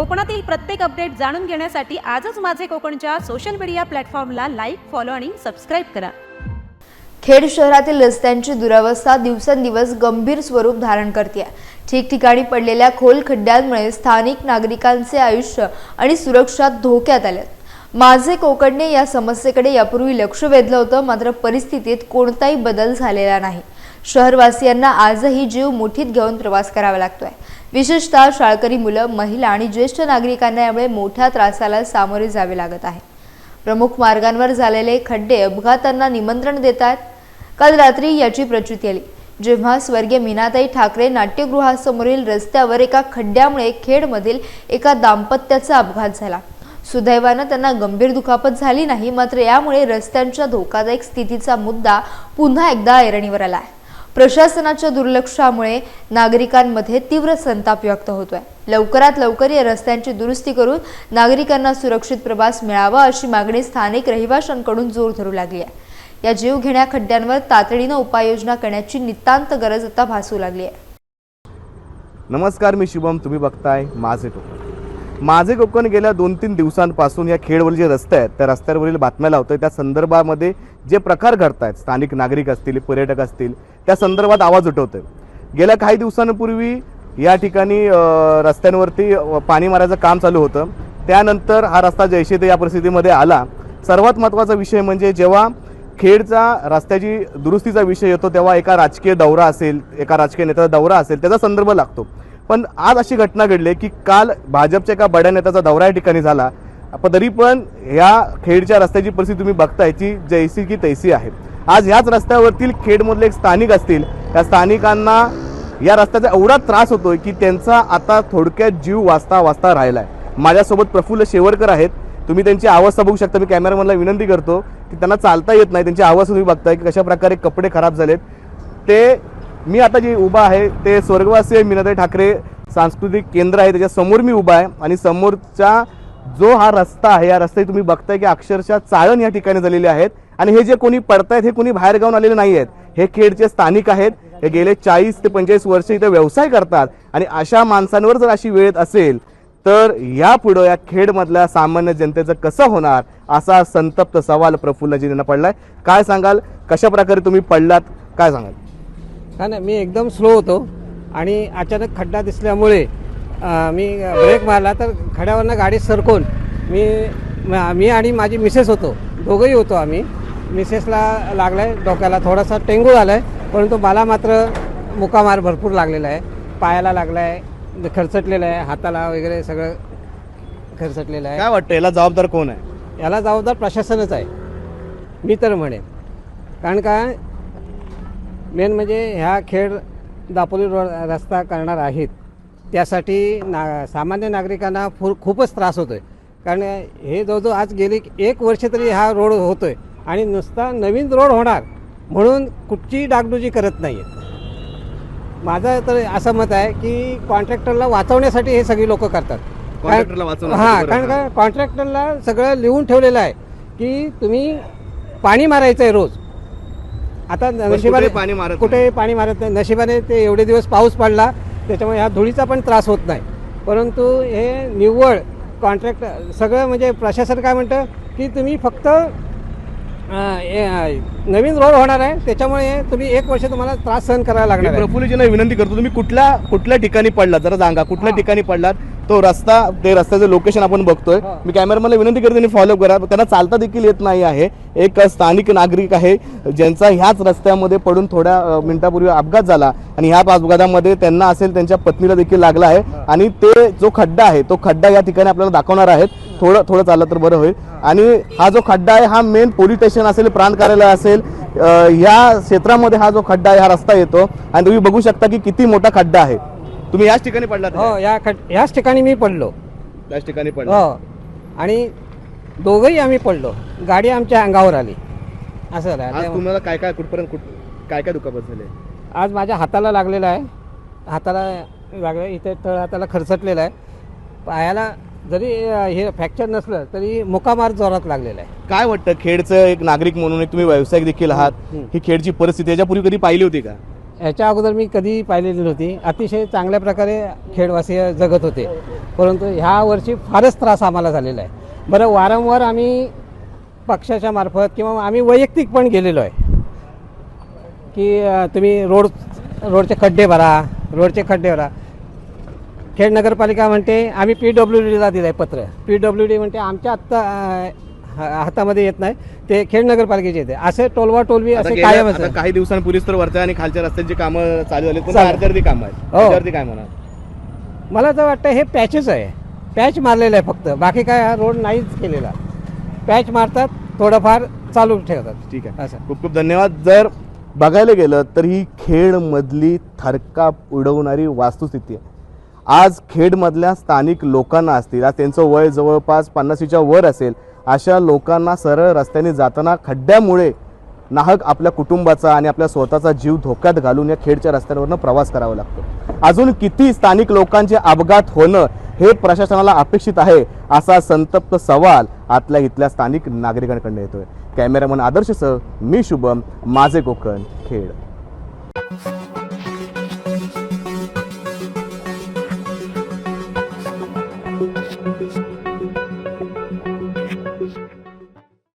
कोकणातील प्रत्येक अपडेट जाणून घेण्यासाठी आजच माझे कोकणच्या सोशल मीडिया प्लॅटफॉर्मला लाईक फॉलो आणि सबस्क्राईब करा. खेड शहरातील रस्त्यांची दुरावस्था दिवसेंदिवस गंभीर स्वरूप धारण करते ठिकठिकाणी पडलेल्या खोल खड्ड्यांमुळे स्थानिक नागरिकांचे आयुष्य आणि सुरक्षा धोक्यात आल्यात. माझे कोकणने या समस्येकडे यापूर्वी लक्ष वेधलं होतं मात्र परिस्थितीत कोणताही बदल झालेला नाही. शहरवासियांना आजही जीव मुठीत घेऊन प्रवास करावा लागतोय. विशेषतः शाळकरी मुलं महिला आणि ज्येष्ठ नागरिकांना यामुळे मोठ्या त्रासाला सामोरे जावे लागत आहे. प्रमुख मार्गांवर झालेले खड्डे अपघातांना निमंत्रण देतात. काल रात्री याची प्रचिती आली जेव्हा स्वर्गीय मीनाताई ठाकरे नाट्यगृहासमोरील रस्त्यावर एका खड्ड्यामुळे खेडमधील एका दाम्पत्याचा अपघात झाला. सुदैवानं त्यांना गंभीर दुखापत झाली नाही मात्र यामुळे रस्त्यांच्या धोकादायक स्थितीचा मुद्दा पुन्हा एकदा ऐरणीवर आला आहे. प्रशासनाच्या दुर्लक्षामुळे नागरिकांमध्ये तीव्र संताप व्यक्त होतोय. लवकरात लवकर या रस्त्यांची दुरुस्ती करून नागरिकांना सुरक्षित प्रवास मिळावा अशी मागणी स्थानिक रहिवाशांकडून जोर धरू लागली आहे. या जीवघेण्या खड्ड्यांवर तातडीनं उपाययोजना करण्याची नितांत गरज आता भासू लागली आहे. नमस्कार मी शुभम. तुम्ही बघताय माझे कोकण. माझे कोकण गेल्या दोन तीन दिवसांपासून या खेडवरील जे रस्ते आहेत. त्या रस्त्यांवरील बातम्या लावतोय. त्या संदर्भामध्ये जे प्रकार घडत आहेत स्थानिक नागरिक असतील पर्यटक असतील त्या संदर्भात आवाज उठवतोय. गेल्या काही दिवसांपूर्वी या ठिकाणी रस्त्यांवरती पाणी मारायचं काम चालू होतं. त्यानंतर हा रस्ता जैसे ते या परिस्थितीमध्ये आला. सर्वात महत्त्वाचा विषय म्हणजे जेव्हा खेडचा रस्त्याची दुरुस्तीचा विषय येतो तेव्हा एका राजकीय दौरा असेल एका राजकीय नेत्याचा दौरा असेल त्याचा संदर्भ लागतो. पण आज अशी घटना घडली की काल भाजपच्या एका बड्या नेत्याचा दौरा या ठिकाणी झाला. पण तरी पण ह्या खेडच्या रस्त्याची परिस्थिती तुम्ही बघताय ती जैसी की तैसी आहे. आज ह्याच रस्त्यावरतील खेडमधले एक स्थानिक असतील. त्या स्थानिकांना या रस्त्याचा एवढा त्रास होतोय की त्यांचा आता थोडक्यात जीव वाचता वाचता राहिला आहे माझ्यासोबत प्रफुल्ल शेवरकर आहेत. तुम्ही त्यांची अवस्था बघू शकता. मी कॅमेरामॅनला विनंती करतो की त्यांना चालता येत नाही. त्यांची अवस्था तुम्ही बघताय की कशा प्रकारे कपडे खराब झालेत. ते मी आता जे उभा आहे ते स्वर्गवासी मीनाताई ठाकरे सांस्कृतिक केंद्र आहे. त्याच्यासमोर मी उभा आहे आणि समोरच्या जो हा रस्ता आहे या रस्त्यात तुम्ही बघताय की अक्षरशः चाळण या ठिकाणी झालेले आहेत. आणि हे जे कोणी पडतायत हे कोणी बाहेर गावून आलेले नाही आहेत हे खेडचे स्थानिक आहेत. हे गेले चाळीस ते पंचेचाळीस वर्ष इथे व्यवसाय करतात. आणि अशा माणसांवर जर अशी वेळ असेल तर यापुढं या खेडमधल्या सामान्य जनतेचं कसं होणार असा संतप्त सवाल प्रफुल्लजींना पडलाय. काय सांगाल? कशा प्रकारे तुम्ही पडलात? काय सांगाल? नाही मी एकदम स्लो होतो. आणि अचानक खड्डा दिसल्यामुळे मी ब्रेक मारला तर खड्यावरनं गाडी सरकून मी म- आणि माझी मिसेस होतो. दोघंही होतो आम्ही. मिसेसला लागला आहे डोक्याला थोडासा टेंगू आला आहे परंतु मला मात्र मुकामार भरपूर लागलेला आहे. पायाला लागला आहे खरचटलेलं आहे हाताला वगैरे सगळं खरचटलेलं आहे. काय वाटतं याला जबाबदार कोण आहे? याला जबाबदार प्रशासनच आहे. मी तर म्हणेन. कारण का मेन म्हणजे ह्या खेड दापोली रोड रस्ता करणार आहेत. त्यासाठी ना सामान्य नागरिकांना फुर खूपच त्रास होतो आहे कारण हे जवळजवळ आज गेली एक वर्ष तरी हा रोड होतो आहे आणि नुसता नवीन रोड होणार म्हणून कुठचीही डागडुजी करत नाही आहेत माझं तर असं मत आहे की कॉन्ट्रॅक्टरला वाचवण्यासाठी हे सगळी लोक करतात. हां. कारण का कॉन्ट्रॅक्टरला सगळं लिहून ठेवलेलं आहे की तुम्ही पाणी मारायचं आहे रोज. आता नशिबाने पाणी मारत कुठेही पाणी मारत नाही. नशिबाने ते एवढे दिवस पाऊस पडला त्याच्यामुळे ह्या धुळीचा पण त्रास होत नाही. परंतु हे निव्वळ कॉन्ट्रॅक्ट सगळं म्हणजे प्रशासन काय म्हणतं की तुम्ही फक्त नवीन रोड होणार आहे त्याच्यामुळे तुम्ही एक वर्ष तुम्हाला त्रास सहन करायला लागणार प्रफुल्लजींना विनंती करतो तुम्ही कुठल्या कुठल्या ठिकाणी पडलात? जरा सांगा कुठल्या. ठिकाणी पडलात? तो रस्ता ते रस्त्याचं लोकेशन आपण बघतोय. मी कॅमेरामॅनला विनंती करतो त्यांनी फॉलो करा. त्यांना चालता देखील येत नाही आहे. एक स्थानिक नागरिक आहे ज्यांचा ह्याच रस्त्यामध्ये पडून थोड्या मिनिटापूर्वी अपघात झाला. आणि ह्या अपघातामध्ये त्यांना असेल त्यांच्या पत्नीला देखील लागला आहे. आणि ते जो खड्डा आहे तो खड्डा या ठिकाणी आपल्याला दाखवणार आहेत. थोडं थोडं चाललं तर बरं होईल. आणि हा जो खड्डा आहे हा मेन पोलीस स्टेशन असेल प्रांत कार्यालय असेल ह्या क्षेत्रामध्ये हा जो खड्डा आहे हा रस्ता येतो. आणि तुम्ही बघू शकता की किती मोठा खड्डा आहे. तुम्ही याच ठिकाणी पडलात हो या खड ह्याच ठिकाणी मी पडलो. याच ठिकाणी पडला. हो आणि दोघंही आम्ही पडलो. गाडी आमच्या अंगावर आली. असं आज तुम्हाला काय काय कुठपर्यंत कुठ काय काय दुखापत झाले? आज माझ्या हाताला लागलेला आहे. हाताला लागलं इथे तळ हाताला खरचटलेलं आहे. पायाला जरी अं, हे फ्रॅक्चर नसलं तरी मुकामार जोरात लागलेला आहे. काय वाटतं खेडचं एक नागरिक म्हणून एक तुम्ही व्यावसायिक देखील आहात. हम्म. ही खेडची परिस्थिती याच्यापूर्वी कधी पाहिली होती का? याच्या अगोदर मी कधी पाहिलेली नव्हती. अतिशय चांगल्या प्रकारे खेडवासी जगत होते. परंतु ह्या वर्षी फारच त्रास आम्हाला झालेला आहे. बरं वारंवार आम्ही पक्षाच्या मार्फत किंवा आम्ही वैयक्तिक पण गेलेलो आहे. की तुम्ही रोड रोडचे खड्डे भरा रोडचे खड्डे भरा. खेड नगरपालिका म्हणते आम्ही पी डब्ल्यू डीला दिलं आहे पत्र. पी डब्ल्यू डी म्हणते आमच्या आत्ता हातामध्ये येत नाही. ते खेड नगरपालिकेचे येते. असे टोलवा टोलवी असे आहे. काही दिवसांपूर्वीच तर वरच्या आणि खालच्या रस्त्यांची कामं चालू झाली. अर्धी कामं आहेत? हो. काय म्हणा? मला तर वाटतं हे पॅचच आहे. पॅच मारलेलं आहे फक्त. बाकी काय हा रोड नाहीच केलेला. पॅच मारतात थोडंफार चालू ठेवतात. ठीक आहे. असं. खूप खूप धन्यवाद. जर बघायला गेलं तर ही खेडमधली थरकाप उडवणारी वास्तुस्थिती आहे. आज खेडमधल्या स्थानिक लोकांना असतील आज त्यांचं वय जवळपास पन्नासीच्या वर असेल अशा लोकांना सरळ रस्त्याने जाताना खड्ड्यामुळे नाहक आपल्या कुटुंबाचा आणि आपल्या स्वतःचा जीव धोक्यात घालून या खेडच्या रस्त्यांवरनं प्रवास करावा लागतो. अजून किती स्थानिक लोकांचे अपघात होणं हे प्रशासनाला अपेक्षित आहे असा संतप्त सवाल आतल्या इथल्या स्थानिक नागरिकांकडून येतोय. कॅमेरामन आदर्शसह मी शुभम माझे कोकण खेड.